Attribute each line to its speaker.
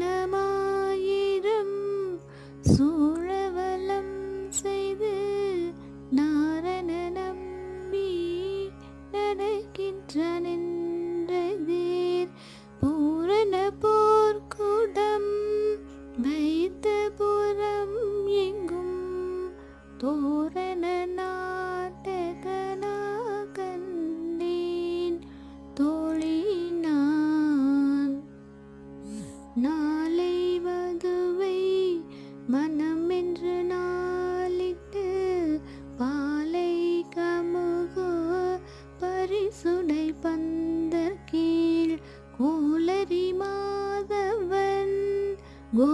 Speaker 1: வரணமாயிரம் சூழவலம் செய்து நாரண நம்பி நடக்கின்றனென்றதீர் பூரண போர்க்கூடம் வைத்த புறம் எங்கும் தோரண நாளை வதுவை மனம் என்று நாளிட்டு பாலை கமுகு பரிசுடை பந்தர் கீழ் கூலரி மாதவன் கோ